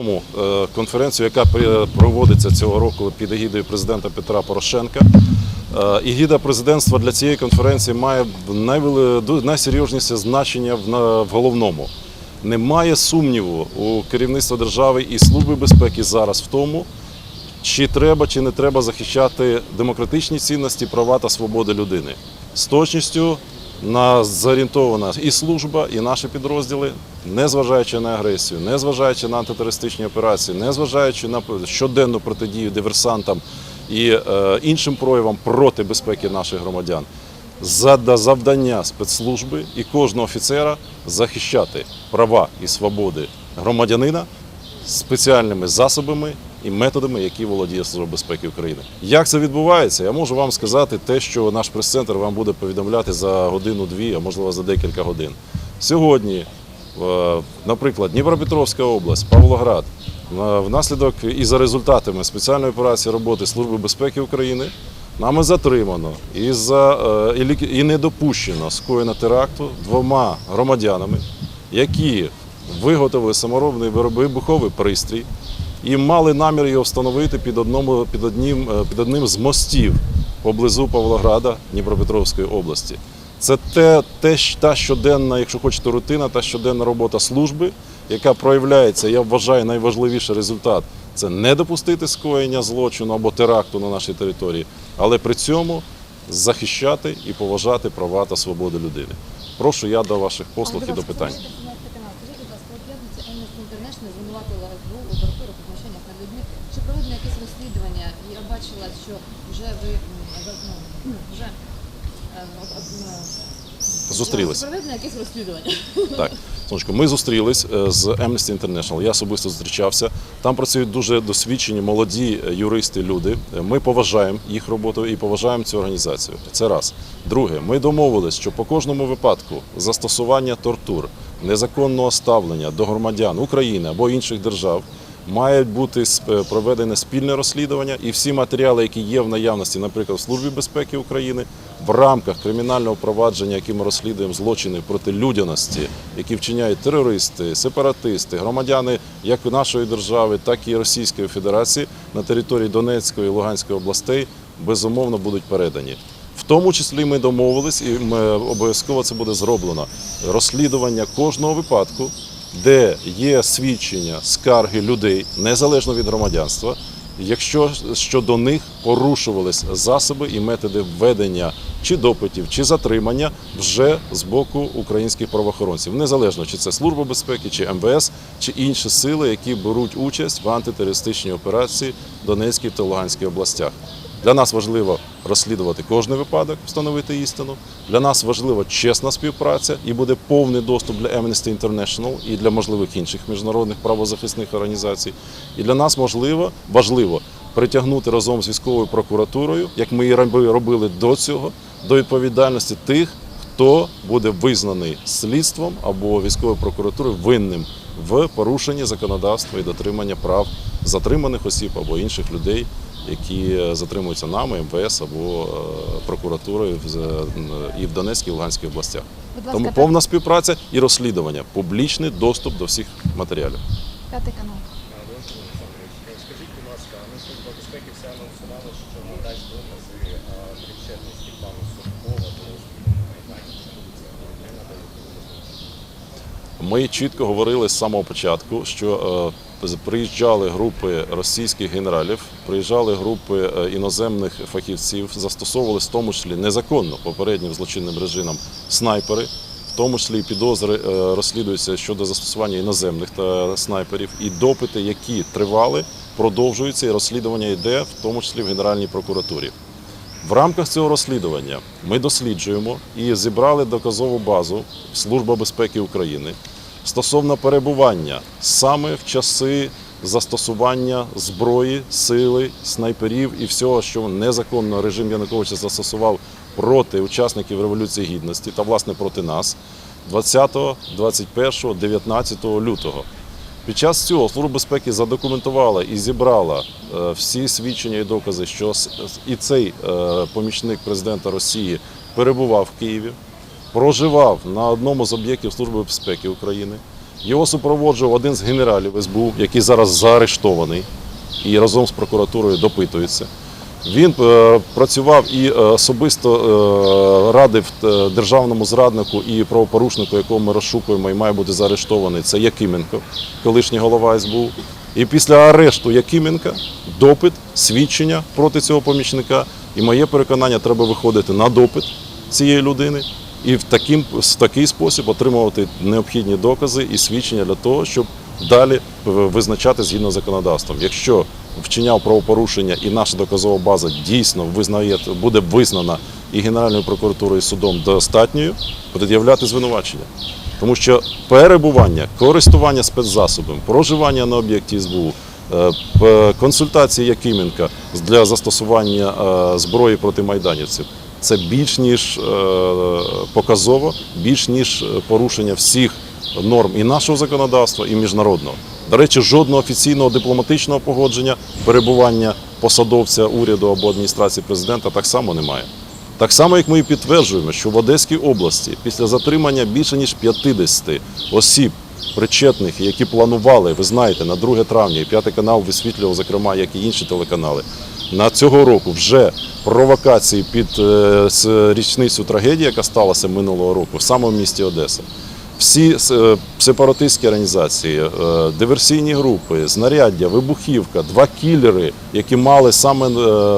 Е, Конференцію, яка проводиться цього року під егідою президента Петра Порошенка. Е, Егіда президентства для цієї конференції має найсерйозніше значення в головному. Немає сумніву у керівництва держави і Служби безпеки зараз в тому, чи треба, чи не треба захищати демократичні цінності, права та свободи людини. З точністю на зорієнтована і служба, і наші підрозділи, незважаючи на агресію, незважаючи на антитерористичні операції, незважаючи на щоденну протидію диверсантам і е, іншим проявам проти безпеки наших громадян. Завдання спецслужби і кожного офіцера захищати права і свободи громадянина спеціальними засобами і методами, які володіє Служба безпеки України. Як це відбувається? Я можу вам сказати те, що наш прес-центр вам буде повідомляти за годину-дві, а можливо за декілька годин. Сьогодні, е, наприклад, Дніпропетровська область, Павлоград, е, внаслідок і за результатами спеціальної операції роботи Служби безпеки України. Нами затримано і, за, е, і не допущено скоєно теракту двома громадянами, які виготовили саморобний вибуховий пристрій і мали намір його встановити під, одному, під, одним, е, під одним з мостів поблизу Павлограда Дніпропетровської області. Це те, те, та щоденна, якщо хочете, рутина, та щоденна робота служби, яка проявляється, я вважаю, найважливіший результат це не допустити скоєння злочину або теракту на нашій території, але при цьому захищати і поважати права та свободи людини. Прошу я до ваших послуг і до питань. Скажіть, будь ласка, у п'ятницю Amnesty International звинуватила СБУ у бarbарах у знущаннях над людьми. Чи проведено якесь розслідування? Я бачила, що вже ви ну, вже е, ну, Зустрілись. Проведено якесь розслідування. Так, сонечко, ми зустрілись е, з Amnesty International. Я особисто зустрічався. Там працюють дуже досвідчені, молоді е, юристи, люди. Ми поважаємо їх роботу і поважаємо цю організацію. Це раз. Друге, ми домовились, що по кожному випадку застосування тортур, незаконного ставлення до громадян України або інших держав. Має бути сп- проведене спільне розслідування, і всі матеріали, які є в наявності, наприклад, в Службі безпеки України, в рамках кримінального провадження, яке ми розслідуємо злочини проти людяності, які вчиняють терористи, сепаратисти, громадяни як нашої держави, так і Російської Федерації на території Донецької і Луганської областей, безумовно будуть передані. В тому числі ми домовились, і обов'язково це буде зроблено. Розслідування кожного випадку, де є свідчення, скарги людей, незалежно від громадянства, якщо щодо них порушувались засоби і методи введення чи допитів, чи затримання вже з боку українських правоохоронців, незалежно чи це Служба безпеки, чи МВС, чи інші сили, які беруть участь в антитерористичній операції в Донецькій та Луганській областях. Для нас важливо розслідувати кожний випадок, встановити істину. Для нас важлива чесна співпраця і буде повний доступ для Amnesty International і для можливих інших міжнародних правозахисних організацій. І для нас можливо, важливо притягнути разом з військовою прокуратурою, як ми і робили до цього, до відповідальності тих, хто буде визнаний слідством або військовою прокуратурою винним в порушенні законодавства і дотримання прав затриманих осіб або інших людей, які затримуються нами, МВС або е, прокуратурою е, і в Донецькій і Луганській областях. Ласка, Тому повна співпраця і розслідування, публічний доступ до всіх матеріалів. п'ятий канал. Скажіть, будь ласка, ну служба безпеки все анонсувала, що надасть докази причетності пана Суркова до Майдані. Ми чітко говорили з самого початку, що е, приїжджали групи російських генералів, приїжджали групи е, іноземних фахівців, застосовували в тому числі незаконно попереднім злочинним режимом снайпери. В тому числі підозри е, розслідуються щодо застосування іноземних та снайперів, і допити, які тривали, продовжуються, і розслідування йде, в тому числі в Генеральній прокуратурі. В рамках цього розслідування ми досліджуємо і зібрали доказову базу Служба безпеки України стосовно перебування саме в часи застосування зброї, сили, снайперів і всього, що незаконно режим Януковича застосував проти учасників Революції Гідності та власне проти нас 20, 21, 19 лютого. Під час цього Служба безпеки задокументувала і зібрала е, всі свідчення і докази, що і цей е, помічник президента Росії перебував в Києві, проживав на одному з об'єктів Служби безпеки України, Його супроводжував один з генералів СБУ, який зараз заарештований і разом з прокуратурою допитується. Він е, працював і е, особисто е, радив державному зраднику і правопорушнику, якого ми розшукуємо і має бути заарештований. Це Якименко, колишній голова СБУ. І після арешту Якименка допит, свідчення проти цього помічника. І моє переконання, треба виходити на допит цієї людини і в, таким, в такий спосіб отримувати необхідні докази і свідчення для того, щоб далі е, визначати згідно з законодавством. Якщо вчиняв правопорушення і наша доказова база дійсно визнає, буде визнана і Генеральною прокуратурою і судом достатньою, пред'являти звинувачення. Тому що перебування, користування спецзасобом, проживання на об'єкті СБУ, е, консультації Якименка для застосування е, зброї проти майданівців це більш ніж е, показово, більш ніж е, порушення всіх норм і нашого законодавства, і міжнародного. До речі, жодного офіційного дипломатичного погодження перебування посадовця уряду або адміністрації президента так само немає. Так само, як ми і підтверджуємо, що в Одеській області після затримання більше ніж 50 осіб, причетних, які планували, ви знаєте, на 2 травня, і п'ятий канал висвітлював, зокрема, як і інші телеканали. На цього року вже провокації під е, річницю трагедії, яка сталася минулого року, в самому місті Одеса. Всі е, сепаратистські організації, е, диверсійні групи, знаряддя, вибухівка, два кілери, які мали саме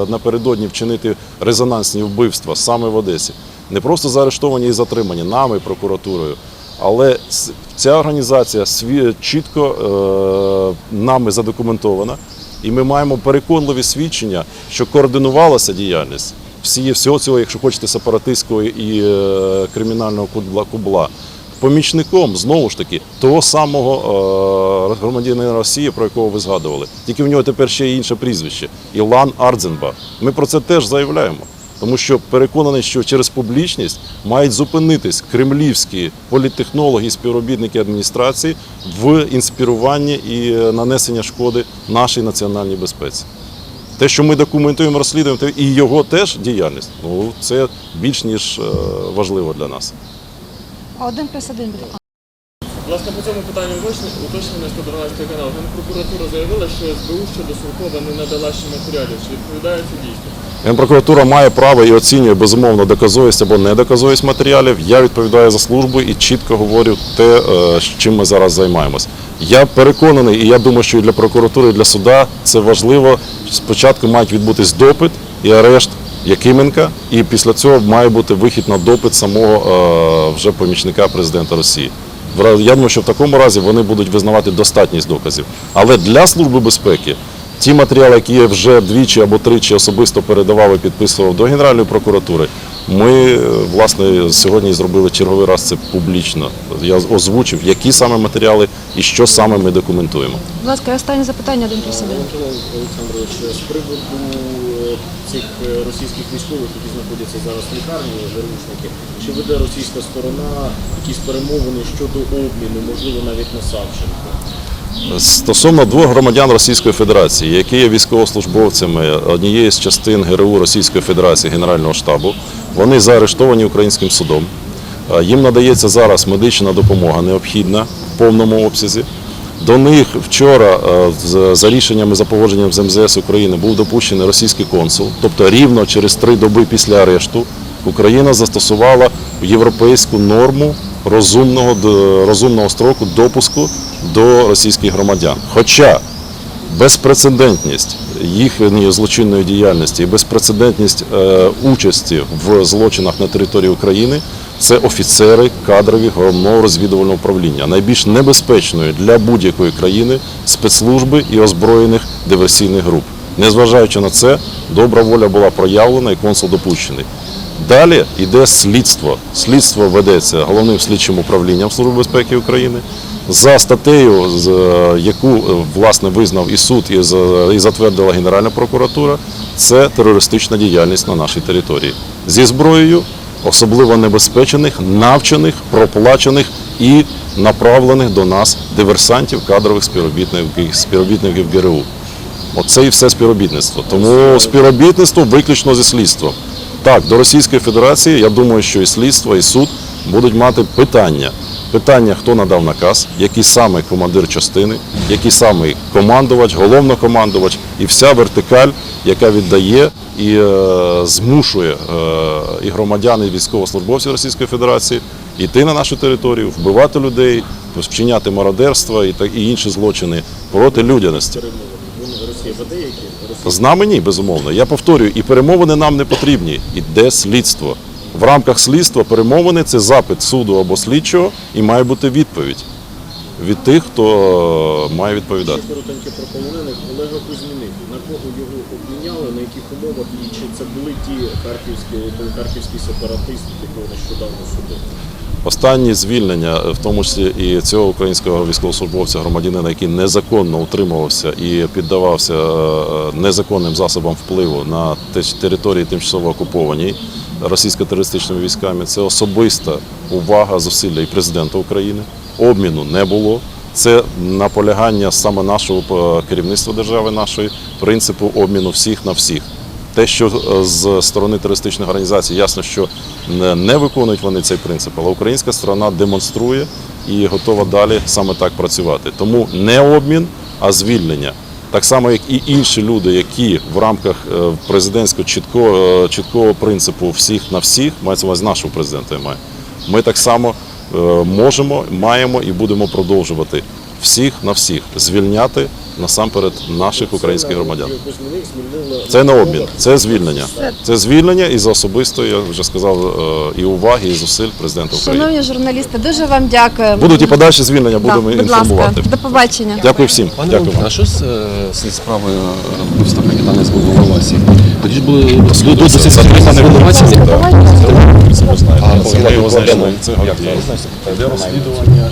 напередодні вчинити резонансні вбивства саме в Одесі, не просто заарештовані і затримані нами, прокуратурою, але ця організація чітко нами задокументована, і ми маємо переконливі свідчення, що координувалася діяльність всі, всього цього, якщо хочете, сепаратистського і е, кримінального кубла, кубла помічником знову ж таки того самого е, громадянина Росії, про якого ви згадували. Тільки в нього тепер ще є інше прізвище Ілан Ардзенба. Ми про це теж заявляємо. Тому що переконаний, що через публічність мають зупинитись кремлівські політтехнологи і співробітники адміністрації в інспіруванні і е, нанесення шкоди нашій національній безпеці. Те, що ми документуємо, розслідуємо, і його теж діяльність, ну це більш ніж е, важливо для нас. Один плюс один ласка, по цьому питанню уточнення уточнення 112 канал. Генпрокуратура заявила, що СБУ щодо Суркова не надала ще матеріалів. Чи відповідає це дійсно? Генпрокуратура має право і оцінює безумовно доказовість або недоказовість матеріалів. Я відповідаю за службу і чітко говорю те, е, чим ми зараз займаємось. Я переконаний, і я думаю, що і для прокуратури, і для суда це важливо. Спочатку мають відбутись допит і арешт Якименка, і після цього має бути вихід на допит самого е, вже помічника президента Росії. Я думаю, що в такому разі вони будуть визнавати достатність доказів. Але для служби безпеки ті матеріали, які я вже двічі або тричі особисто передавав і підписував до Генеральної прокуратури, ми е, власне сьогодні зробили черговий раз це публічно. Я озвучив, які саме матеріали і що саме ми документуємо. Будь ласка, і останнє запитання один один. Олександрович, з приводу е, цих е, російських військових, які знаходяться зараз в лікарні, заручники, чи веде російська сторона якісь перемовини щодо обміну, можливо, навіть на Савченко? Стосовно двох громадян Російської Федерації, які є військовослужбовцями однієї з частин ГРУ Російської Федерації Генерального штабу, вони заарештовані українським судом. Е, Їм надається зараз медична допомога необхідна в повному обсязі. До них вчора е, за рішеннями за погодженням з МЗС України був допущений російський консул. Тобто рівно через три доби після арешту Україна застосувала європейську норму розумного, розумного строку допуску до російських громадян. Хоча безпрецедентність їхньої злочинної діяльності і безпрецедентність е, участі в злочинах на території України це офіцери кадрові головного розвідувального управління, найбільш небезпечної для будь-якої країни спецслужби і озброєних диверсійних груп. Незважаючи на це, добра воля була проявлена і консул допущений. Далі йде слідство. Слідство ведеться головним слідчим управлінням Служби безпеки України за статтею, е, яку е, власне визнав і суд, і, затвердила Генеральна прокуратура. Це терористична діяльність на нашій території зі зброєю особливо небезпечених, навчених, проплачених і направлених до нас диверсантів, кадрових співробітників, співробітників ГРУ. Оце і все співробітництво. Тому співробітництво виключно зі слідством. Так, до Російської Федерації, я думаю, що і слідство, і суд будуть мати питання Питання, хто надав наказ, який саме командир частини, який саме командувач, головнокомандувач і вся вертикаль, яка віддає і е, змушує е, і громадян, і військовослужбовців Російської Федерації йти на нашу територію, вбивати людей, вчиняти мародерство і, інші злочини проти людяності. З нами ні, безумовно. Я повторюю, і перемовини нам не потрібні. Іде слідство. В рамках слідства перемовини це запит суду або слідчого, і має бути відповідь від тих, хто е, має відповідати. Коротеньке про полонених Олега Кузьміних. На кого його обміняли, на яких умовах і чи це були ті харківські, той харківський сепаратист, якого нещодавно судили? Останні звільнення, в тому числі і цього українського військовослужбовця, громадянина, який незаконно утримувався і піддавався е, незаконним засобам впливу на те- території тимчасово окупованій російсько-терористичними військами, це особиста увага, зусилля і президента України. Обміну не було. Це наполягання саме нашого е, керівництва держави, нашої принципу обміну всіх на всіх. Те, що е, з сторони терористичних організацій ясно, що не, виконують вони цей принцип, але українська сторона демонструє і готова далі саме так працювати. Тому не обмін, а звільнення. Так само, як і інші люди, які в рамках е, президентського чіткого, е, чіткого принципу всіх на всіх, мається увазі нашого президента, Має ми так само е, можемо, маємо і будемо продовжувати всіх на всіх звільняти насамперед наших українських громадян. Звільнили Це не обмін, це звільнення. Це звільнення і за особистої, я вже сказав, е, і уваги, і зусиль президента України. Шановні журналісти, дуже вам дякую. Будуть і подальші звільнення, Да, будемо ласка, інформувати. до побачення. Дякую всім. Пане Дякую. Вам. а що з е, е, вбивства капітана СБУ в? Тоді ж були до- до- досить серйозні звинувачення. Це ми його знайшли. Як Це це? Гордієв. Де розслідування?